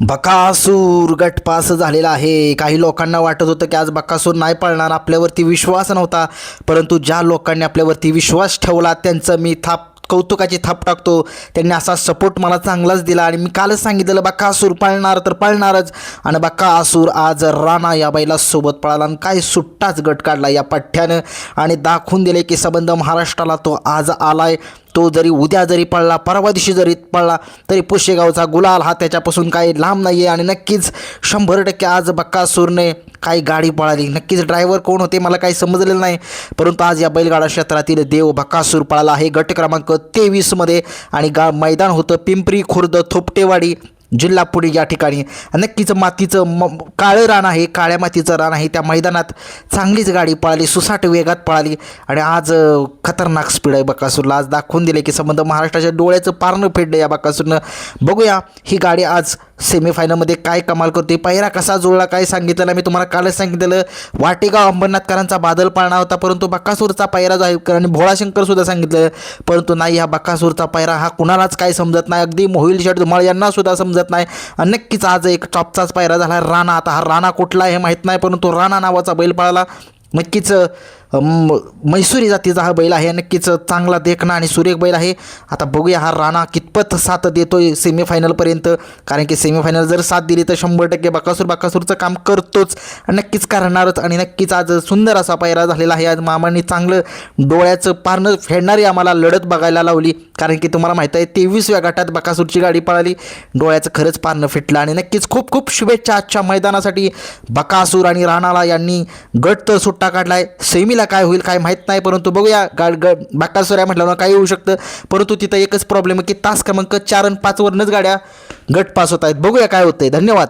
बकासूर गटपास झालेला आहे. काही लोकांना वाटत होतं की आज बकासूर नाही पळणार आपल्यावरती विश्वास नव्हता. परंतु ज्या लोकांनी आपल्यावरती विश्वास ठेवला त्यांचं मी थाप कौतुकाची थाप टाकतो. त्यांनी असा सपोर्ट मला चांगलाच दिला आणि मी कालच सांगितलेलं बकासूर पळणार तर पळणारच. आणि बकासूर आज राणा या बैला सोबत पळाला आणि काय सुट्टाच गट काढला या पठ्ठ्यानं. आणि दाखवून दिले की संबंध महाराष्ट्राला तो आज आलाय. तो जरी उद्या जरी पडला परवा दिवशी जरी पडला तरी पुशेगावचा गुलाल हा त्याच्यापासून काही लांब नाही आहे आणि नक्कीच शंभर टक्के आज बक्कासूरने काही गाडी पळाली. नक्कीच ड्रायव्हर कोण होते मला काही समजलेलं नाही परंतु आज या बैलगाडा क्षेत्रातील देव बक्कासूर पळाला. आहे गट क्रमांक तेवीसमध्ये आणि गा मैदान होतं पिंपरी खुर्द थोपटेवाडी. जिल्हा पुणे या ठिकाणी नक्कीच मातीचं म काळं रान आहे काळ्या मातीचं रान आहे. त्या मैदानात चांगलीच गाडी पळाली सुसाट वेगात पळाली आणि आज खतरनाक स्पीड आहे बकासूरला. आज दाखवून दिले की संबंध महाराष्ट्राच्या डोळ्याचं पारणं फेडलं या बकासूरनं. बघूया ही गाडी आज सेमीफायनलमध्ये काय कमाल करते पहिरा कसा जुळला काय सांगितलेलं मी तुम्हाला कालच सांगितलेलं. वाटेगाव अंबरनाथकरांचा बादल पाळणा होता परंतु बकासूरचा पायरा जो आहे आणि भोळाशंकरसुद्धा सांगितलं. परंतु नाही हा बक्कासूरचा पायरा हा कुणालाच काय समजत नाही. अगदी मोहिल शेट धुमाळ यांनासुद्धा समजत नाही. आणि नक्कीच आज एक टॉपचाच पायरा झाला. राणा आता हा राणा कुठला आहे हे माहीत नाही परंतु राणा नावाचा बैल पाळला. नक्कीच म्हैसुरी जातीचा हा बैल आहे. नक्कीच चांगला देखणा आणि सुरेख बैल आहे. आता बघूया हा राणा कितपत साथ देतोय सेमीफायनलपर्यंत कारण की सेमीफायनल जर साथ दिली तर शंभर टक्के बकासूर बकासूरचं काम करतोच. आणि नक्कीच करणारच आणि नक्कीच आज सुंदर असा पायरा झालेला आहे. आज मामांनी चांगलं डोळ्याचं पारणं फेडणारी आम्हाला लढत बघायला लावली. कारण की तुम्हाला माहीत आहे तेवीसव्या गटात बकासूरची गाडी पळाली. डोळ्याचं खरंच पारणं फिटलं आणि नक्कीच खूप खूप शुभेच्छा आजच्या मैदानासाठी. बकासूर आणि राणाला यांनी गट तर सुट्टा काढलाय. सेमीला काय होईल काय माहीत नाही परंतु बघूया. गाड ग बकासूर आहे म्हटल्यावर काही होऊ शकतं. परंतु तिथं एकच प्रॉब्लेम आहे की तास क्रमांक चार आणि पाचवरनंच गाड्या गट पास होत आहेत. बघूया काय होतंय. धन्यवाद.